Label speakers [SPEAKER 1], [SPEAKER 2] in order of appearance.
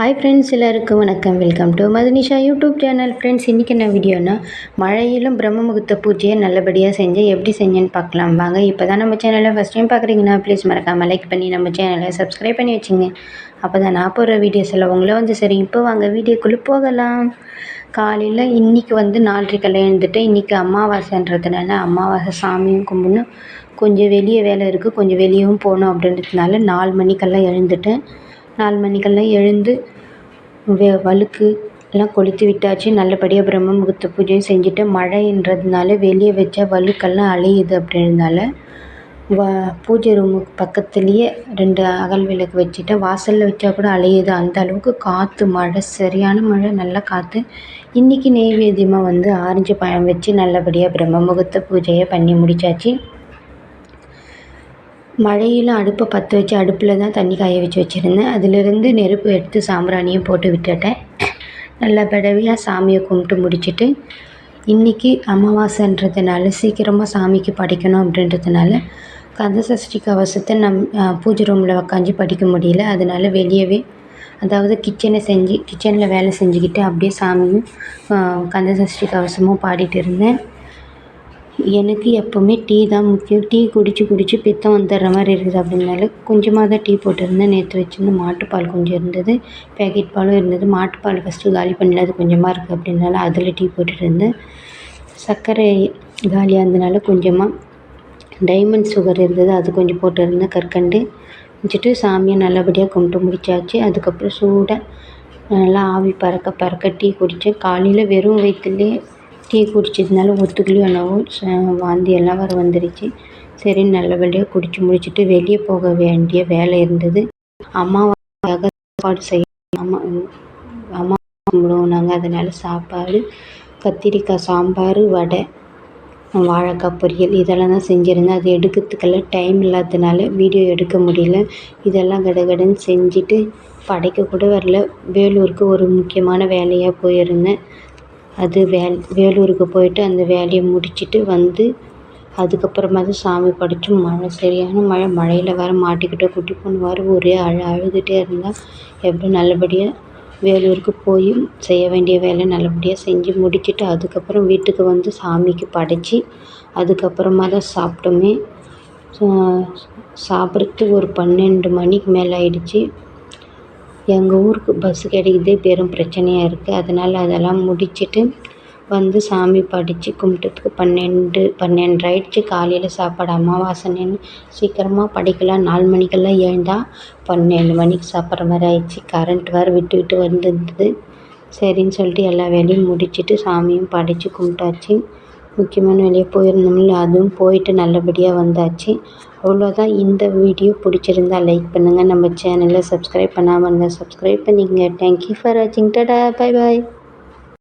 [SPEAKER 1] Hi friends எல்லாருக்கும் வணக்கம். Welcome to Madhunisha YouTube channel friends இன்றைக்கி என்ன வீடியோனா மழையிலும் பிரம்ம முகூர்த்த பூஜையை நல்லபடியாக செஞ்சு எப்படி செஞ்சேன்னு பார்க்கலாம். வாங்க இப்போ தான் நம்ம சேனலை ஃபஸ்ட் டைம் பார்க்குறீங்கன்னா ப்ளீஸ் மறக்காமல் லைக் பண்ணி நம்ம சேனலை சப்ஸ்கிரைப் பண்ணி வச்சுங்க. அப்போ தான் நான் போகிற வீடியோஸ் எல்லாம் உங்களே வந்து சரி. இப்போ வாங்க வீடியோக்குள்ளே போகலாம். காலையில் இன்றைக்கி வந்து நாலரைக்கெல்லாம் எழுந்துட்டு இன்றைக்கி அமாவாசைன்றதுனால அமாவாசை சாமியும் கும்பிடணும். கொஞ்சம் வெளியே வேலை இருக்குது கொஞ்சம் வெளியவும் போகணும் அப்படின்றதுனால நாலு மணிக்கெல்லாம் எழுந்துட்டேன் நாலு மணிக்கெல்லாம் எழுந்து வே வழுக்கு எல்லாம் கொளுத்தி விட்டாச்சு. நல்லபடியாக பிரம்ம முகூர்த்த பூஜையும் செஞ்சுட்டு மழைன்றதுனால வெளியே வச்சா வழுக்கெல்லாம் அலையுது அப்படின்றதுனால வ பூஜை ரூமுக்கு பக்கத்துலேயே ரெண்டு அகல் விளக்கு வச்சுட்டேன் வாசலில் வச்சா கூட அலையுது. அந்த அளவுக்கு காற்று மழை சரியான மழை நல்லா காற்று இன்றைக்கி நெய்வேத்தியமாக வந்து ஆரஞ்சு பழம் வச்சு நல்லபடியாக பிரம்ம முகூர்த்த பூஜையை பண்ணி முடித்தாச்சு மழையில் அடுப்பை பற்ற வச்சு அடுப்பில் தான் தண்ணி காய வச்சு வச்சுருந்தேன். அதிலிருந்து நெருப்பு எடுத்து சாம்பிராணியும் போட்டு விட்டுட்டேன். நல்லா படவையாக சாமியை கும்பிட்டு முடிச்சுட்டு இன்றைக்கி அமாவாசைன்றதுனால சீக்கிரமாக சாமிக்கு படிக்கணும் அப்படின்றதுனால கந்த சஷ்டி கவசத்தை நம் பூஜை ரூமில் உக்காஞ்சி படிக்க முடியல. அதனால் வெளியவே அதாவது கிச்சனை செஞ்சு கிச்சனில் வேலை செஞ்சுக்கிட்டு அப்படியே சாமியும் கந்த சஷ்டி கவசமும் பாடிட்டு இருந்தேன். எனக்கு எப்போவுமே டீ தான் முக்கியம். டீ குடித்து குடித்து பித்தம் வந்துடுற மாதிரி இருக்குது. அப்படின்னால கொஞ்சமாக தான் டீ போட்டிருந்தேன். நேற்று வச்சுருந்து மாட்டுப்பால் கொஞ்சம் இருந்தது. பேக்கெட் பாலும் இருந்தது. மாட்டுப்பால் ஃபஸ்ட்டு காலி பண்ணல அது கொஞ்சமாக இருக்குது அப்படின்னால அதில் டீ போட்டுட்டு இருந்தேன். சர்க்கரை காலியாக இருந்தனால கொஞ்சமாக டைமண்ட் சுகர் இருந்தது. அது கொஞ்சம் போட்டிருந்தேன். கற்கண்டு வச்சுட்டு சாமியை நல்லபடியாக கும்பிட்டு முடிச்சாச்சு. அதுக்கப்புறம் சூடாக நல்லா ஆவி பறக்க பறக்க டீ குடித்தேன் காலையில் வெறும் வயிற்றுலேயே டீ குடித்ததுனால ஒத்துக்கலையோ என்னவோ வாந்தி எல்லாம் வர வந்துடுச்சு சரி நல்லபடியாக குடித்து முடிச்சுட்டு வெளியே போக வேண்டிய வேலை இருந்தது. அம்மாவுக்காக சாப்பாடு செய்ய அம்மா அம்மா கும்பிடுவோம் நாங்கள் அதனால் சாப்பாடு கத்திரிக்காய் சாம்பார் வடை வாழைக்காய் பொரியல் இதெல்லாம் தான் செஞ்சுருந்தேன். அது எடுக்கிறதுக்கெல்லாம் டைம் இல்லாததுனால வீடியோ எடுக்க முடியல. இதெல்லாம் கடகடன்னு செஞ்சுட்டு படைக்க கூட வரல. வேலூருக்கு ஒரு முக்கியமான வேலையாக போயிருந்தேன். அது வேல் வேலூருக்கு போயிட்டு அந்த வேலையை முடிச்சுட்டு வந்து அதுக்கப்புறமா தான் சாமி படைச்சோம் மழை சரியான மழை. மழையில் வேறு மாட்டிக்கிட்ட குட்டி பொண்ணு வேறு ஒரே அழ அழுதுகிட்டே இருந்தால் எப்படி நல்லபடியாக வேலூருக்கு போய் செய்ய வேண்டிய வேலை நல்லபடியாக செஞ்சு முடிச்சுட்டு அதுக்கப்புறம் வீட்டுக்கு வந்து சாமிக்கு படைச்சி அதுக்கப்புறமா தான் சாப்பிட்டோமே. சாப்பிட்றதுக்கு ஒரு பன்னெண்டு மணிக்கு மேலே ஆயிடுச்சு. எங்கள் ஊருக்கு பஸ்ஸு கிடைக்கிறதே பெரும் பிரச்சனையாக இருக்குது அதனால் அதெல்லாம் முடிச்சுட்டு வந்து சாமி படித்து கும்பிட்டதுக்கு பன்னெண்டு பன்னெண்டு ஆயிடுச்சு. காலையில் சாப்பாடு அமாவாசைன்னு சீக்கிரமாக படிக்கலாம். நாலு மணிக்கெல்லாம் எழுந்தால் பன்னெண்டு மணிக்கு சாப்பிட்ற மாதிரி ஆயிடுச்சு. கரண்ட் வேறு விட்டு விட்டு வந்துருந்தது. சரின்னு சொல்லிட்டு எல்லா வேலையும் முடிச்சுட்டு சாமியும் படித்து கும்பிட்டாச்சு. முக்கியமான வேலையாக போயிருந்தோம்ல அதுவும் போயிட்டு நல்லபடியாக வந்தாச்சு. அவ்வளோதான் இந்த வீடியோ பிடிச்சிருந்தா லைக் பண்ணுங்கள் நம்ம சேனலை சப்ஸ்கிரைப் பண்ணாமல் இருந்தால் சப்ஸ்கிரைப் பண்ணிக்கங்க. தேங்க்யூ ஃபார் வாட்சிங் டடா பாய் பாய்